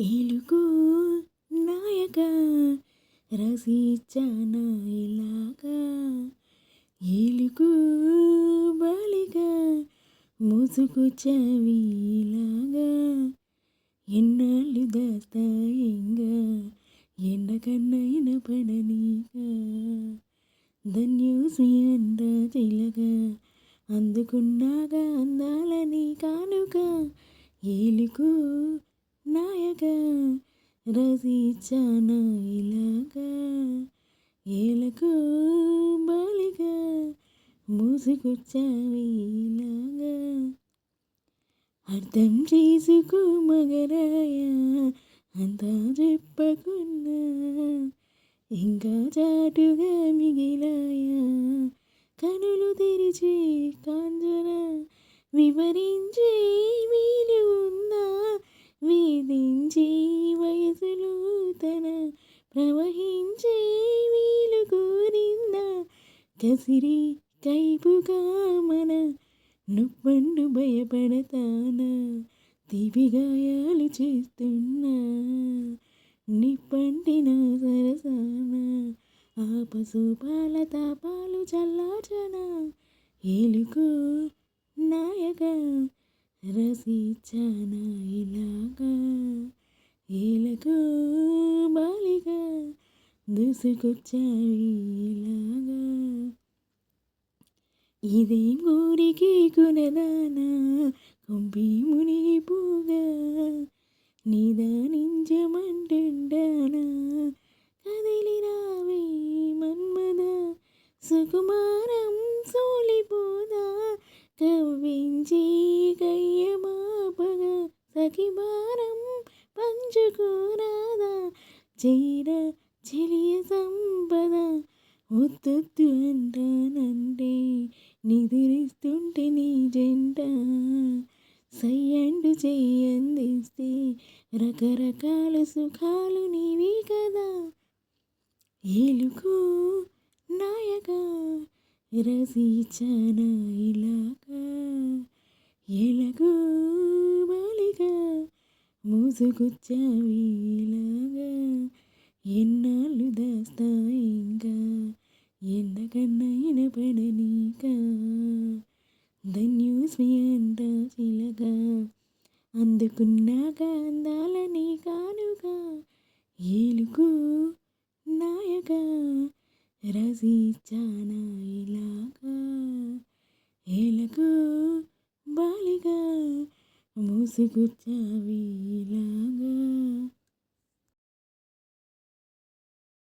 ఏలుగు నాయక రసించాన ఇలాగా. ఏలుగు బాలిక ముసుగు చవిలాగా. ఎన్నాళ్ళు దాస్తాయింగా ఎండకన్నైన పడనీగా. ధన్యూసి అంద చిలగా అందుకున్నాగా అందాలని కానుక ఏలుకు నాయక రసించాన ఇలాగా ఏలకు బాలిగా మూసుకొచ్చావిలాగా అర్థం చేసుకో మగరాయ అంతా చెప్పకున్నా ఇంకా చాటుగా మిగిలాయా. కనులు తెరిచి కాంజన వివరించే వీలు వేధించి వయసులు తన ప్రవహించే వీలు కోరింద కసిరి కైపుగా మన నువ్వండు భయపడతానా? తీపిగాయాలు చేస్తున్నా. నిప్పంటిన సరసాన? ఆ పశుపాల తాపాలు చల్లార్చన? ఏలుకో నాయక రసించాన ఇలాగా ఏలకు బాలిగా దూసుకొచ్చావి ఇలాగా ఇదేం ఊరికి కునదానా కొంపి మునిగిపోగా నిదానించమంటుండానా. కదిలి రావే మన్మద సుకుమారం సోలిపో కయ్యమాపగా భారం పంచుకోరాదా చీర చెలియ సంపద ఒత్తొత్తు అంటానంటే నిదిరిస్తుంటే నీ జంట సయ్యండు చెయ్యందిస్తే రకరకాల సుఖాలు నీవి కదా ఏలుకో నాయక రసించాన ఇలాగా ఎలగో బాలిగా మూసుకొచ్చావి ఇలాగా ఎన్నాళ్ళు దాస్తా ఇంకా? ఎండకన్నైన పడనీక? ధన్యూస్మి అంట చిలక. అందుకున్నాక అందాలని కానుగా ఏలుకు నాయక. రసించాన మూసిగుచ్చావి ఇలాగా